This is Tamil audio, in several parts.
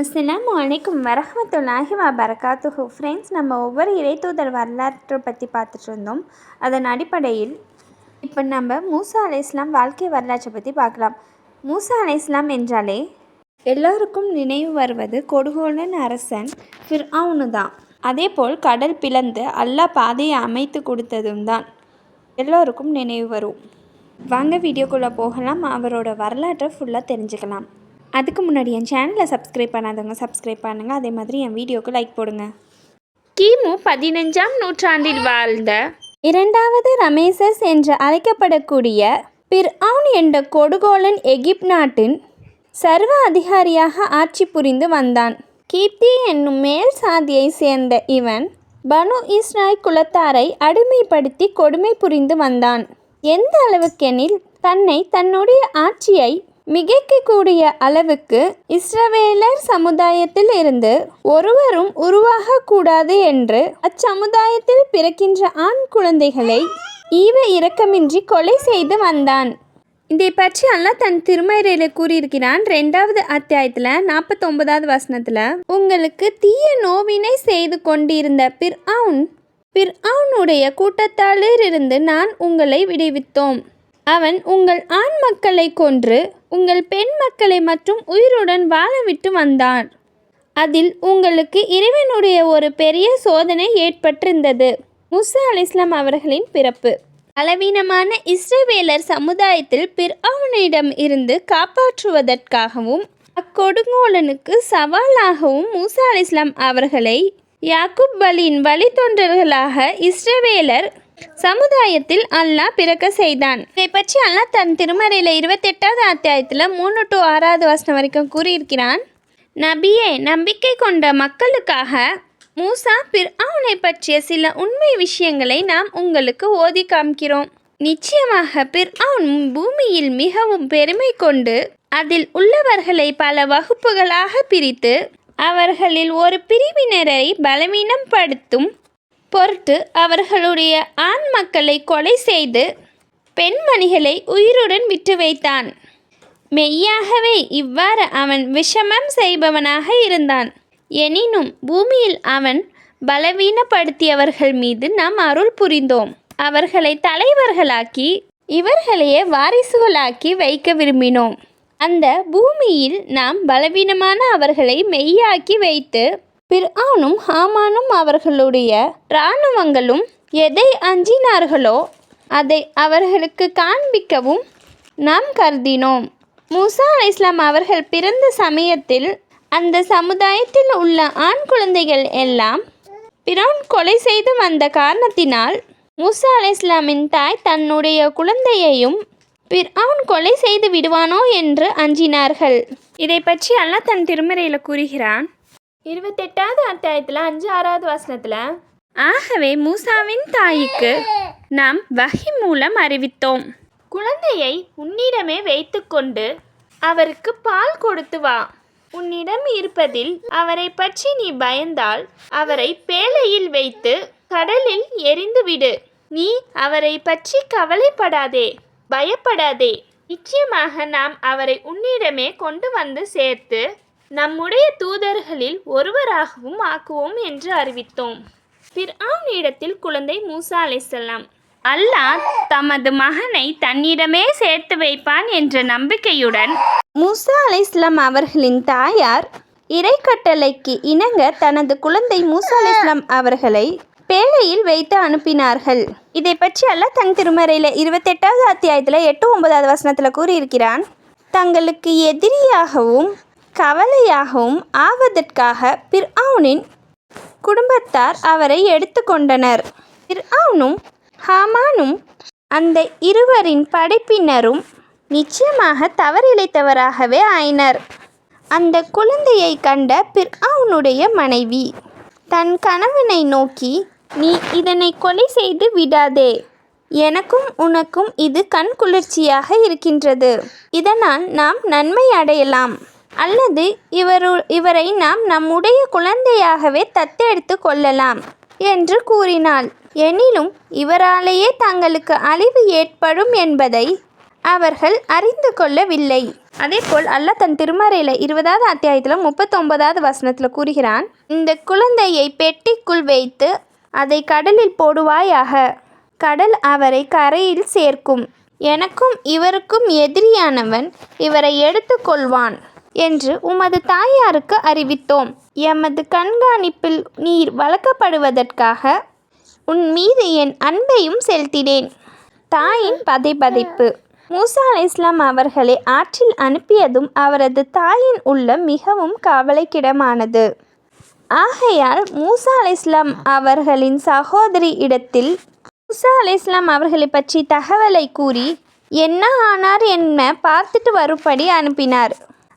அஸ்ஸலாமு அலைக்கும் வரஹ்மத்துல்லாஹி வபரகாத்துஹு. ஃப்ரெண்ட்ஸ் நம்ம ஒவ்வொரு இறைத்தூதர் வரலாற்றை பற்றி பார்த்துட்டு இருந்தோம். அதன் அடிப்படையில் இப்போ நம்ம மூசா அலை இஸ்லாம் வாழ்க்கை வரலாற்றை பற்றி பார்க்கலாம். மூசா அலை இஸ்லாம் என்றாலே எல்லோருக்கும் நினைவு வருவது கொடுகோலன் அரசன் ஃபிர்அவுனு தான். அதேபோல் கடல் பிளந்து அல்லாஹ் பாதையை அமைத்து கொடுத்ததும் தான் எல்லோருக்கும் நினைவு வரும். வாங்க வீடியோக்குள்ளே போகலாம். அவரோட வரலாற்றை ஃபுல்லாக தெரிஞ்சுக்கலாம். அதுக்கு முன்னாடி என் சேனலை சப்ஸ்கிரைப் பண்ணாதவங்க சப்ஸ்கிரைப் பண்ணுங்கள் அதே மாதிரி என் வீடியோக்கு லைக் போடுங்க. கிமு பதினஞ்சாம் நூற்றாண்டில் வாழ்ந்த இரண்டாவது ரமேசஸ் என்று அழைக்கப்படக்கூடிய பிர்ஆன் என்ற கொடுகோலன் எகிப்த் நாட்டின் சர்வ அதிகாரியாக ஆட்சி புரிந்து வந்தான். கீப்தி என்னும் மேல் சாதியை சேர்ந்த இவன் பனு இஸ்ராய் குலத்தாரை அடிமைப்படுத்தி கொடுமை புரிந்து வந்தான். எந்த அளவுக்கெனில் தன்னை தன்னுடைய ஆட்சியை மிகைக்கக்கூடிய அளவுக்கு இஸ்ரவேலர் சமுதாயத்தில் இருந்து ஒருவரும் உருவாகக்கூடாது என்று அச்சமுதாயத்தில் பிறக்கின்ற ஆண் குழந்தைகளை ஈவ இரக்கமின்றி கொலை செய்து வந்தான். இதை பற்றி அல்லாஹ் தன் திருமறையில் கூறியிருக்கிறான் ரெண்டாவது அத்தியாயத்தில் நாற்பத்தொன்பதாவது வசனத்தில் உங்களுக்கு தீய நோவினை செய்து கொண்டிருந்த பிர்ஆன் பிர்ஆனுடைய கூட்டத்தாளிலிருந்து நான் உங்களை விடுவித்தோம். அவன் உங்கள் ஆண் மக்களை கொன்று உங்கள் பெண் மக்களை மற்றும் உயிருடன் வாழவிட்டு வந்தான். அதில் உங்களுக்கு இறைவனுடைய ஒரு பெரிய சோதனை ஏற்பட்டிருந்தது. முசா அலிஸ்லாம் அவர்களின் பிறப்பு. பலவீனமான இஸ்ரேவேலர் சமுதாயத்தில் பிர்ஆவனிடம் இருந்து காப்பாற்றுவதற்காகவும் அக்கொடுங்கோலனுக்கு சவாலாகவும் மூசா அலிஸ்லாம் அவர்களை யாக்குப் பலியின் வழித்தொண்டர்களாக இஸ்ரேவேலர் சமுதாயத்தில் அல்லாஹ் பிறக்க செய்தான். இதை பற்றி அல்லாஹ் தன் திருமறையில் இருபத்தெட்டாவது அத்தியாயத்தில் மூணு டு ஆறாவது வசனம் வரைக்கும் கூறியிருக்கிறான். நபியே நம்பிக்கை கொண்ட மக்களுக்காக மூசா பிர்ஆனை பற்றிய சில உண்மை விஷயங்களை நாம் உங்களுக்கு ஓதி காமிக்கிறோம். நிச்சயமாக பிர்ஆன் பூமியில் மிகவும் பெருமை கொண்டு அதில் உள்ளவர்களை பல வகுப்புகளாக பிரித்து அவர்களில் ஒரு பிரிவினரை பலவீனம் படுத்தும் பொருட்டு அவர்களுடைய ஆண் மக்களை கொலை செய்து பெண்மணிகளை உயிருடன் விட்டு வைத்தான். மெய்யாகவே இவ்வாறு அவன் விஷமம் செய்பவனாக இருந்தான். எனினும் பூமியில் அவன் பலவீனப்படுத்தியவர்கள் மீது நாம் அருள் புரிந்தோம். அவர்களை தலைவர்களாக்கி இவர்களையே வாரிசுகளாக்கி வைக்க விரும்பினோம். அந்த பூமியில் நாம் பலவீனமான அவர்களை மெய்யாக்கி வைத்து பிர்ஆனும் ஹாமானும் அவர்களுடைய இராணுவங்களும் எதை அஞ்சினார்களோ அதை அவர்களுக்கு காண்பிக்கவும் நாம் கருதினோம். மூசா அலை இஸ்லாம் அவர்கள் பிறந்த சமயத்தில் அந்த சமுதாயத்தில் உள்ள ஆண் குழந்தைகள் எல்லாம் பிரவுன் கொலை செய்து வந்த காரணத்தினால் மூசா அலை இஸ்லாமின் தாய் தன்னுடைய குழந்தையையும் பிர்ஆன் கொலை செய்து விடுவானோ என்று அஞ்சினார்கள். இதை பற்றி அல்லாஹ் தன் திருமறையில் கூறுகிறான் இருபத்தெட்டாவது அத்தியாயத்தில் அஞ்சு ஆறாவது வசனத்தில் ஆகவே மூசாவின் தாய்க்கு நாம் வகி மூலம் அறிவித்தோம். குழந்தையை உன்னிடமே வைத்துக்கொண்டு அவருக்கு பால் கொடுத்து வா. உன்னிடம் இருப்பதில் அவரை பற்றி நீ பயந்தால் அவரை பேழையில் வைத்து கடலில் எரிந்து விடு. நீ அவரை பற்றி கவலைப்படாதே பயப்படாதே. நிச்சயமாக நாம் அவரை உன்னிடமே கொண்டு வந்து சேர்த்து நம்முடைய தூதர்களில் ஒருவராகவும் ஆக்குவோம் என்று அறிவித்தோம். பிர்ஆனிடத்தில் குழந்தை மூசா அலைசல்லாம் அல்லாஹ் தமது மகனை தன்னிடமே சேர்த்து வைப்பான் என்ற நம்பிக்கையுடன் மூசா அலைஸ்லாம் அவர்களின் தாயார் இறைக்கட்டளைக்கு இணங்க தனது குழந்தை மூசா அலைஸ்லாம் அவர்களை பேழையில் வைத்து அனுப்பினார்கள். இதை பற்றி அல்லாஹ் தன் திருமறையில் இருபத்தெட்டாவது அத்தியாயத்தில் எட்டு ஒன்பதாவது வசனத்தில் கூறியிருக்கிறான். தங்களுக்கு எதிரியாகவும் கவலையாகவும் ஆவதற்காக பிர்ஆனின் குடும்பத்தார் அவரை எடுத்துக்கொண்டனர். பிர்ஆனும் ஹாமானும் அந்த இருவரின் படைப்பினரும் நிச்சயமாக தவறிழைத்தவராகவே ஆயினர். அந்த குழந்தையை கண்ட பிர்ஆனுடைய மனைவி தன் கணவனை நோக்கி நீ இதனை கொலை செய்து விடாதே. எனக்கும் உனக்கும் இது கண் குளிர்ச்சியாக இருக்கின்றது. இதனால் நாம் நன்மை அடையலாம். அல்லது இவரு இவரை நாம் நம்முடைய குழந்தையாகவே தத்தெடுத்து கொள்ளலாம் என்று கூறினாள். எனினும் இவராலேயே தங்களுக்கு அழிவு ஏற்படும் என்பதை அவர்கள் அறிந்து கொள்ளவில்லை. அதேபோல் அல்லாஹ் தன் திருமறையில் இருபதாவது அத்தியாயத்தில் முப்பத்தொன்பதாவது வசனத்தில் கூறுகிறான் இந்த குழந்தையை பெட்டிக்குள் வைத்து அதை கடலில் போடுவாயாக? கடல் அவரை கரையில் சேர்க்கும். எனக்கும் இவருக்கும் எதிரியானவன் இவரை எடுத்துக்கொள்வான் என்று உமது தாயாருக்கு அறிவித்தோம். எமது கண்காணிப்பில் நீர் வளர்க்கப்படுவதற்காக உன் மீது என் அன்பையும் செலுத்தினேன். தாயின் பதைபதைப்பு. மூசா அலை இஸ்லாம் அவர்களை ஆற்றில் அனுப்பியதும் அவரது தாயின் உள்ளம் மிகவும் கவலைக்கிடமானது. ஆகையால் மூசா அலை இஸ்லாம் அவர்களின் சகோதரி இடத்தில் மூசா அலை இஸ்லாம் அவர்களை பற்றி தகவலை கூறி என்ன ஆனார் என்ன பார்த்துட்டு வரும்படி அனுப்பினார்.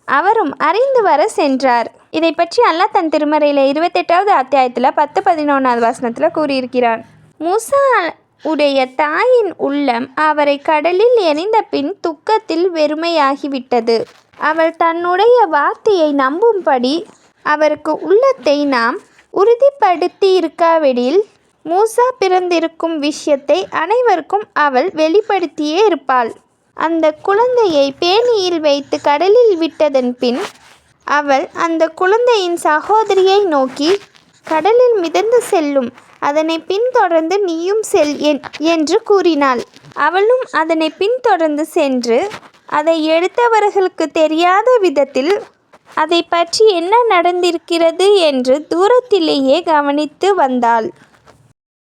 அவரும் அறிந்து வர சென்றார். இதை பற்றி அல்லாஹ் தன் திருமறையில் இருபத்தெட்டாவது அத்தியாயத்தில் பத்து பதினொன்றாவது வசனத்தில் கூறியிருக்கிறான். மூசா உடைய தாயின் உள்ளம் அவரை கடலில் எரிந்த பின் துக்கத்தில் வெறுமையாகிவிட்டது. அவள் தன்னுடைய வார்த்தையை நம்பும்படி அவருக்கு உள்ளத்தை நாம் உறுதிப்படுத்தி இருக்காவிடில் மூசா பிறந்திருக்கும் விஷயத்தை அனைவருக்கும் அவள் வெளிப்படுத்தியே இருப்பாள். அந்த குழந்தையை பேணியில் வைத்து கடலில் விட்டதன் பின் அவள் அந்த குழந்தையின் சகோதரியை நோக்கி கடலில் மிதந்து செல்லும். அதனை பின்தொடர்ந்து நீயும் செல் என்று கூறினாள். அவளும் அதனை பின்தொடர்ந்து சென்று அதை எடுத்தவர்களுக்கு தெரியாத விதத்தில் அதை பற்றி என்ன நடந்திருக்கிறது? என்று தூரத்திலேயே கவனித்து வந்தாள்.